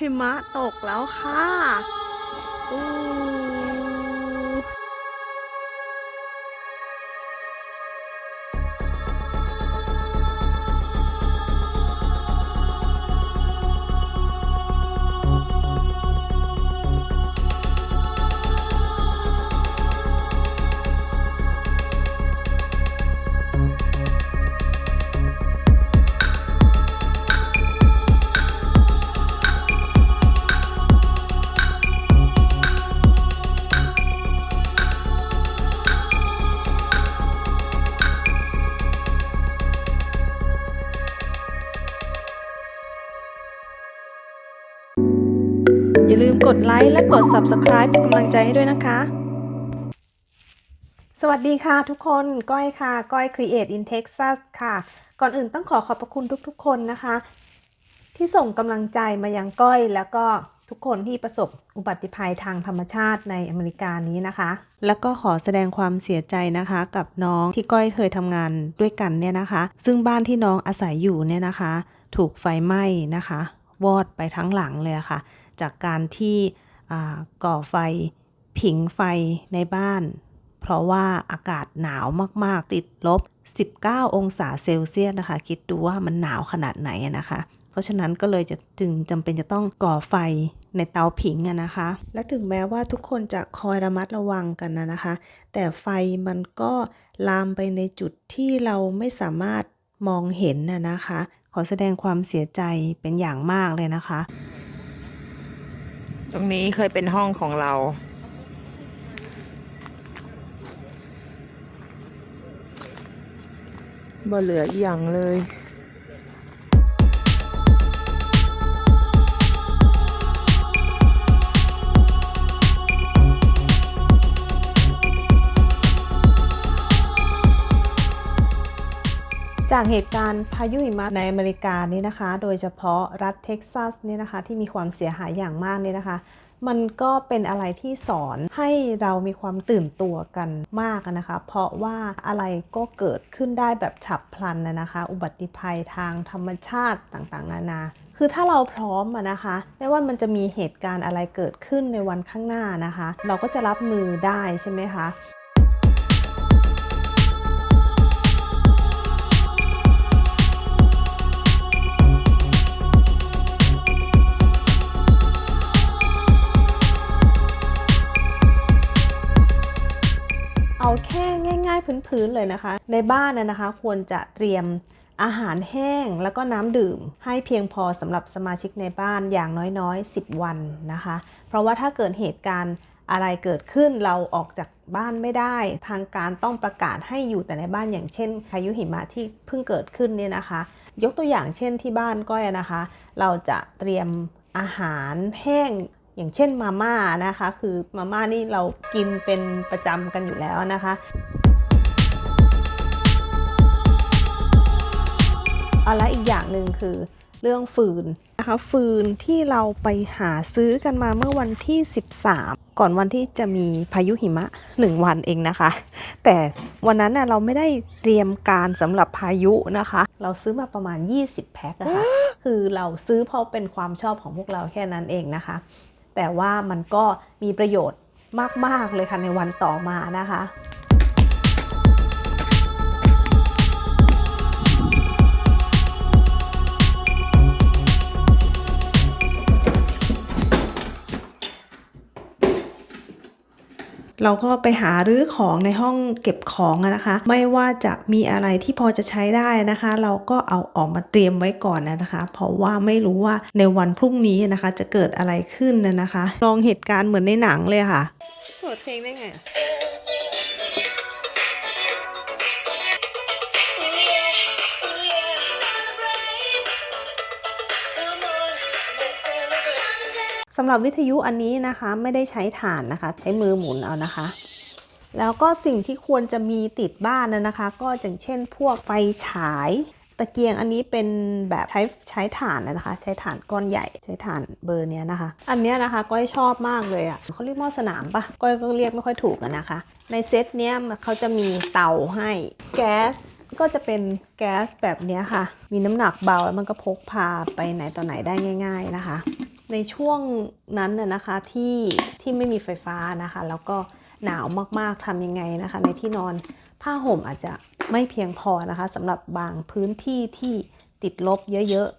หิมะตกแล้วค่ะอู้ กดไลค์และกด Subscribe เป็นกำลังใจให้ด้วยนะคะ สวัสดีค่ะทุกคนก้อยค่ะ ก้อย Create in Texas ค่ะ ก่อนอื่นต้องขอขอบพระคุณทุกๆ คนนะคะ ที่ส่งกำลังใจมายังก้อยแล้วก็ทุกคนที่ประสบอุบัติภัยทางธรรมชาติในอเมริกานี้นะคะ แล้วก็ขอแสดงความเสียใจนะคะ กับน้องที่ก้อยเคยทำงานด้วยกันเนี่ยนะคะ ซึ่งบ้านที่น้องอาศัยอยู่เนี่ยนะคะ ถูกไฟไหม้นะคะ วอดไปทั้งหลังเลยะค่ะ จากการที่ก่อไฟผิงไฟในบ้าน เพราะว่าอากาศหนาวมากๆ ติดลบ 19 องศาเซลเซียสนะคะ คิดดูว่ามันหนาวขนาดไหนนะคะ เพราะฉะนั้นก็เลยจะจึงจำเป็นจะต้องก่อไฟในเตาผิงอะนะคะ และถึงแม้ว่าทุกคนจะคอยระมัดระวังกันนะคะ แต่ไฟมันก็ลามไปในจุดที่เราไม่สามารถมองเห็นนะคะ ขอแสดงความเสียใจเป็นอย่างมากเลยนะคะ ตรงนี้เคยเป็นห้องของเรา บ่เหลืออย่างเลย จากเหตุการณ์พายุหิมะในอเมริกานี่นะคะ โดยเฉพาะรัฐเท็กซัสเนี่ยนะคะที่มีความเสียหายอย่างมากเนี่ยนะคะ มันก็เป็นอะไรที่สอนให้เรามีความตื่นตัวกันมากนะคะ เพราะว่าอะไรก็เกิดขึ้นได้แบบฉับพลันนะนะคะ อุบัติภัยทางธรรมชาติต่างๆ นานาคือถ้าเราพร้อมอะนะคะ ไม่ว่ามันจะมีเหตุการณ์อะไรเกิดขึ้นในวันข้างหน้านะคะ เราก็จะรับมือได้ใช่ไหมคะ พื้นๆเลยนะคะ ในบ้านนะคะ ควรจะเตรียมอาหารแห้งแล้วก็น้ำดื่ม ให้เพียงพอสำหรับสมาชิกในบ้านอย่างน้อยๆ 10 วันนะคะ เพราะว่าถ้าเกิดเหตุการณ์อะไรเกิดขึ้นเราออกจากบ้านไม่ได้ ทางการต้องประกาศให้อยู่แต่ในบ้านอย่างเช่นพายุหิมะที่เพิ่งเกิดขึ้นเนี่ยนะคะ ยกตัวอย่างเช่นที่บ้านก้อยนะคะ เราจะเตรียมอาหารแห้งอย่างเช่นมาม่านะคะ คือมาม่านี่เรากินเป็นประจำกันอยู่แล้วนะคะ เอาละอีกอย่างหนึ่งคือเรื่องฟืนนะคะฟืนที่เราไปหาซื้อกันมาเมื่อวันที่ 13 ก่อนวันที่จะมีพายุหิมะ 1 วันเองนะคะ แต่วันนั้นน่ะเราไม่ได้เตรียมการสำหรับพายุนะคะ เราซื้อมาประมาณ 20 แพ็คอะค่ะคือเราซื้อเพราะเป็นความชอบของพวกเราแค่นั้นเองนะคะ แต่ว่ามันก็มีประโยชน์มาก ๆ เลยค่ะในวันต่อมานะคะ เราก็ไปหารื้อของในห้องเก็บของนะคะ ไม่ว่าจะมีอะไรที่พอจะใช้ได้นะคะ เราก็เอาออกมาเตรียมไว้ก่อนนะคะ เพราะว่าไม่รู้ว่าในวันพรุ่งนี้นะคะ จะเกิดอะไรขึ้นนะนะคะ ลองเหตุการณ์เหมือนในหนังเลยค่ะเปิดเพลงได้ไง สำหรับวิทยุอันนี้นะคะไม่ได้ใช้ถ่านนะคะ ใช้มือหมุนเอานะคะ แล้วก็สิ่งที่ควรจะมีติดบ้านนะนะคะ ก็อย่างเช่น พวกไฟฉาย ตะเกียงอันนี้เป็นแบบใช้ใช้ถ่านนะคะ ใช้ถ่านก้อนใหญ่ ใช้ถ่านเบอร์เนี้ยนะคะ อันเนี้ยนะคะก้อยชอบมากเลยอะ่ะเขาเรียกหม้อสนามปะก้อยก็เรียกไม่ค่อยถูกอะนะคะ ในเซตเนี้ยเขาจะมีเตาให้แก๊สก็จะเป็นแก๊สแบบเนี้ยค่ะ มีน้ำหนักเบาแล้วมันก็พกพาไปไหนต่อไหนได้ง่าย ๆนะคะ ในช่วงนั้นน่ะนะคะที่ที่ไม่มีไฟฟ้านะคะ แล้วก็หนาวมากๆทำยังไงนะคะ ในที่นอนผ้าห่มอาจจะไม่เพียงพอนะคะสำหรับบางพื้นที่ที่ติดลบเยอะๆ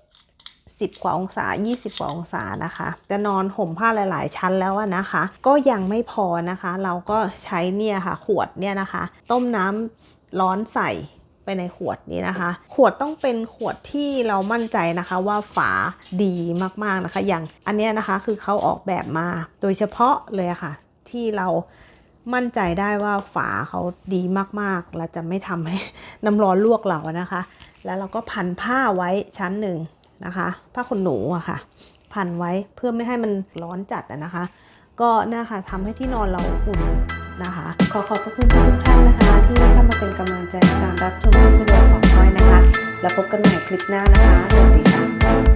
10 กว่าองศา 20 กว่าองศานะคะ จะนอนห่มผ้าหลาย ๆ ชั้นแล้วอะนะคะ ก็ยังไม่พอนะคะ เราก็ใช้เนี่ยค่ะขวดเนี่ยนะคะ ต้มน้ำร้อนใส่ ไปในขวดนี้นะคะ ขวดต้องเป็นขวดที่เรามั่นใจนะคะว่าฝาดีมากๆนะคะ อย่างอันนี้นะคะคือเขาออกแบบมา โดยเฉพาะเลยะค่ะ ที่เรามั่นใจได้ว่าฝาเขาดีมากๆ และจะไม่ทำให้น้ำร้อนลวกเรานะคะ แล้วเราก็พันผ้าไว้ชั้นหนึ่งนะคะ ผ้าขนหนูอะค่ะ พันไว้เพื่อไม่ให้มันร้อนจัดนะคะ ก็นะคะทำให้ที่นอนเราอุ่นนะคะ ขอขอบพระคุณทุกท่านนะคะ มาเป็นกำลังใจในการรับชมคลิปวิดีโอของก้อยนะคะ แล้วพบกันใหม่คลิปหน้านะคะ สวัสดีค่ะ